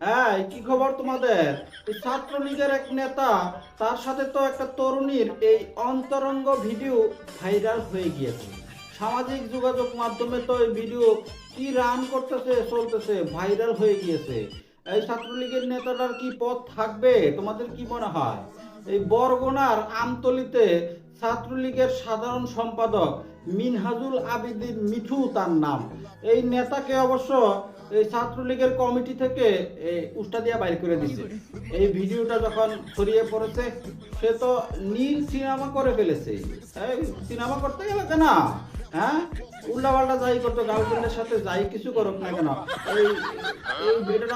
হ্যাঁ কি খবর তোমাদের? ছাত্রলীগের এক নেতা, তার সাথে তো একটা তরুণীর এই অন্তরঙ্গ ভিডিও ভাইরাল হয়ে গিয়েছে। সামাজিক যোগাযোগ মাধ্যমে তো এই ভিডিও কি রান করতেছে, চলতেছে, ভাইরাল হয়ে গিয়েছে। এই ছাত্রলীগের নেতাটার কি পথ থাকবে? তোমাদের কি মনে হয়? এই বরগুনার আমতলিতে ছাত্রলীগের সাধারণ সম্পাদক মিনহাজুল আবিদিন মিঠু তার নাম। এই নেতাকে অবশ্য এই ছাত্রলীগের কমিটি থেকে উষ্টা দিয়া বাইর করে দিছে। এই ভিডিওটা যখন ছড়িয়ে পড়েছে, সে তো নীল সিনেমা করে ফেলেছে। সিনেমা করতে গেলে না হ্যাঁ? উল্টা পাল্টা যাই করতো গার্লফ্রেন্ডের সাথে যাই কিছু করুক না কেন? এই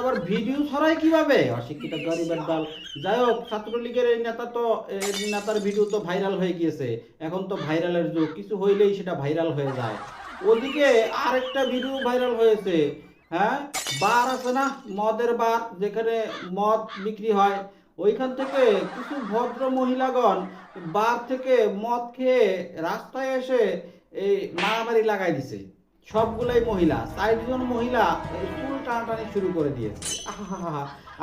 আবার ভিডিও ছড়ায় কীভাবে? অশিক্ষিত গরিবের দল। যাই হোক, ছাত্রলীগের এই নেতা তো নেতার ভিডিও তো ভাইরাল হয়ে গিয়েছে। এখন তো ভাইরালের যুগ। কিছু হইলেই সেটা ভাইরাল হয়ে যায়। ওদিকে আরেকটা ভিডিও ভাইরাল হয়েছে। হ্যাঁ? বার আছে না? মদের বার, যেখানে মদ বিক্রি হয়। ওইখান থেকে কিছু ভদ্র মহিলাগণ বার থেকে মদ খেয়ে রাস্তায় এসে এই মারামারি লাগাই দিছে। সবগুলাই মহিলা, চারজন মহিলা চুল টানাটানি শুরু করে দিয়েছে।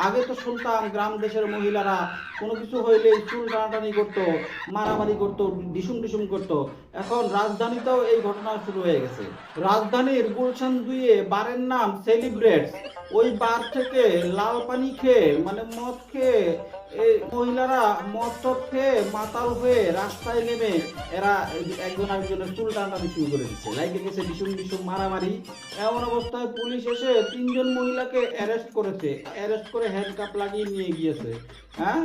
আগে তো শুনতাম গ্রাম দেশের মহিলারা কোনো কিছু হইলে চুল টানাটানি করতো, মারামারি করতো, ডিসুম ডিসুম করতো। এখন রাজধানীতেও এই ঘটনা শুরু হয়ে গেছে। রাজধানীর গুলশান দুইয়ে বারের নাম সেলিব্রেট ওই বার থেকে লাল পানি খেয়ে মানে মদ খেয়ে মহিলারা মদ খেয়ে মাতাল হয়ে রাস্তায় নেমে এরা একজন আরেকজনের চুল টানটানি শুরু করে দিচ্ছে। লাইকে গেছে ভীষণ ভীষণ মারামারি। এমন অবস্থায় পুলিশ এসে তিনজন মহিলাকে অ্যারেস্ট করেছে। অ্যারেস্ট করে হ্যান্ডকাপ লাগিয়ে নিয়ে গিয়েছে। হ্যাঁ?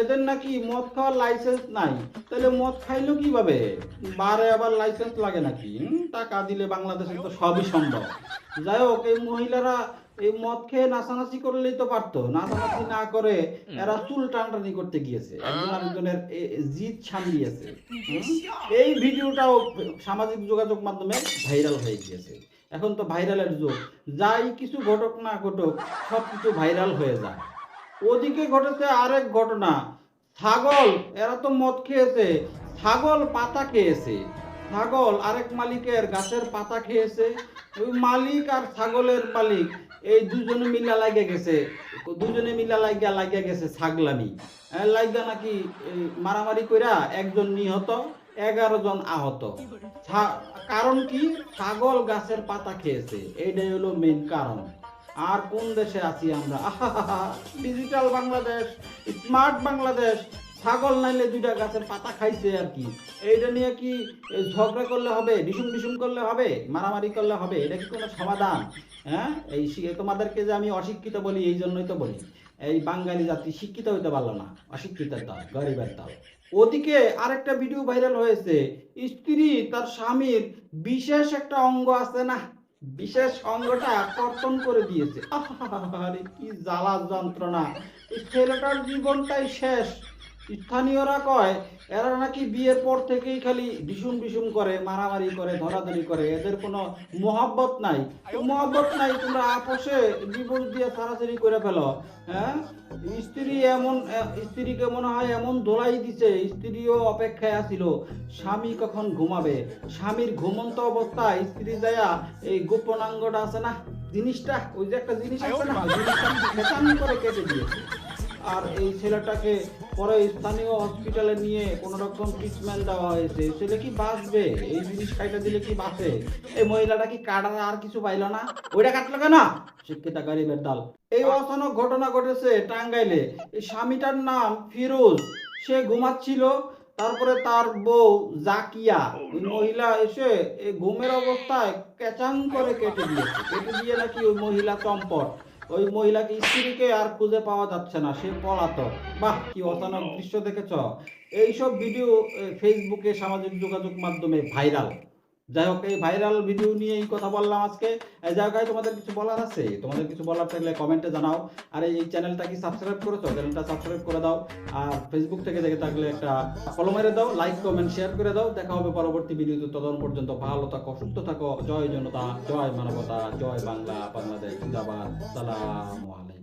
এদের নাকি মদ খাওয়ার লাইসেন্স নাই। তাহলে মদ খাইলো কীভাবে? বারে আবার লাইসেন্স লাগে নাকি? টাকা দিলে বাংলাদেশে তো সবই সম্ভব। যাই হোক, এই মহিলারা এই মদ খেয়ে নাচানাচি করলেই তো পারতো। নাচানাচি না করে এরা চুল টানটানি করতে গিয়েছে। একজন আরেকজনের জিদ সামলিয়েছে এই ভিডিওটাও সামাজিক যোগাযোগ মাধ্যমে ভাইরাল হয়ে গিয়েছে। এখন তো ভাইরালের যুগ। যাই কিছু ঘটক না ঘটক সব কিছু ভাইরাল হয়ে যায়। ওদিকে ঘটেছে আরেক ঘটনা। ছাগল, এরা তো মদ খেয়েছে। ছাগল পাতা খেয়েছে। ছাগল আরেক মালিকের গাছের পাতা খেয়েছে। ওই মালিক আর ছাগলের মালিক, এই দুজনে মিলা লাগিয়ে গেছে। দুজনে মিলা লাগিয়া লাগিয়া গেছে ছাগলামি লাগিয়া নাকি মারামারি কইরা একজন নিহত, এগারো জন আহত। কারণ কি? ছাগল গাছের পাতা খেয়েছে। এইটাই হলো মেন কারণ। আর কোন দেশে আছি আমরা? ডিজিটাল বাংলাদেশ স্মার্ট বাংলাদেশ, ছাগল নাইলে দুইটা গাছের পাতা খাইছে আর কি। এইটা নিয়ে কি ঝগড়া করলে হবে, ডিসুম ডিসুম করলে হবে, মারামারি করলে হবে, এটা কি কোনো সমাধান? হ্যাঁ? এই তোমাদেরকে যে আমি অশিক্ষিত বলি, এই জন্যই তো বলি। এই বাঙালি জাতি শিক্ষিত হইতে পারল না, অশিক্ষিতের দল, গরিবের দল। ওদিকে আরেকটা ভিডিও ভাইরাল হয়েছে, স্ত্রী তার স্বামীর বিশেষ একটা অঙ্গ আছে না বিশেষ অঙ্গটা আকর্ষণ করে দিয়েছে। কি জ্বালা যন্ত্রণা। এই ছেলেটার জীবনটাই শেষ। স্থানীয়রা কয় এরা নাকি বিয়ের পর থেকেই খালি ডিসুম ডিসুম করে মারামারি করে ধরাধরি করে। এদের কোনো মহাব্বত নাই। মহাব্বত নাই তোমরা আপোষে ডিভোর্স দিয়ে ছাড়াছাড়ি করে ফেলো হ্যাঁ? স্ত্রী এমন স্ত্রীকে মনে হয় এমন দোলাই দিছে স্ত্রীও অপেক্ষায় আছিল স্বামী কখন ঘুমাবে? স্বামীর ঘুমন্ত অবস্থায় স্ত্রী যায়া এই গোপনাঙ্গটা আছে না জিনিসটা ওই যে একটা জিনিস আছে না জিনিসটা করে কেটে দিয়েছে। আর এই ছেলেটাকে পরে স্থানীয় হসপিটালে নিয়ে কোনো রকম ট্রিটমেন্ট দেওয়া হয়েছে। ছেলে কি বাঁচবে? এই জিনিস খাইটা দিলে কি বাঁচে? এই মহিলাটা কি কাটার আর কিছু পাইলো না? ওইটা কাটলো কেন? এই অচানক ঘটনা ঘটেছে টাঙ্গাইলে। এই স্বামীটার নাম ফিরোজ। সে ঘুমাচ্ছিল, তারপরে তার বউ জাকিয়া। মহিলা এসে ঘুমের অবস্থায় কেচাং করে কেটে দিয়েছে। কেটে দিয়ে নাকি ওই মহিলা চম্পট। ওই মহিলাকে স্ত্রীকে আর খুঁজে পাওয়া যাচ্ছে না, সে পলাতক। বাহ, কি অচানক দৃশ্য দেখেছ। এইসব ভিডিও ফেসবুকে সামাজিক যোগাযোগ মাধ্যমে ভাইরাল যাই হোক, এই ভাইরাল ভিডিও নিয়ে এই কথা বললাম আজকে। এই জায়গায় তোমাদের কিছু বলার আছে? তোমাদের কিছু বলার থাকলে কমেন্টে জানাও। আর এই চ্যানেলটা কি সাবস্ক্রাইব করেছ? চ্যানেলটা সাবস্ক্রাইব করে দাও। আর ফেসবুক থেকে দেখে থাকলে একটা ফলো মেরে দাও লাইক কমেন্ট শেয়ার করে দাও। দেখা হবে পরবর্তী ভিডিওতে তখন পর্যন্ত ভালো থাকো, সুস্থ থাকো। জয় জনতা, জয় মানবতা, জয় বাংলা, বাংলাদেশ, জিন্দাবাদ। সালাম আলাইকুম।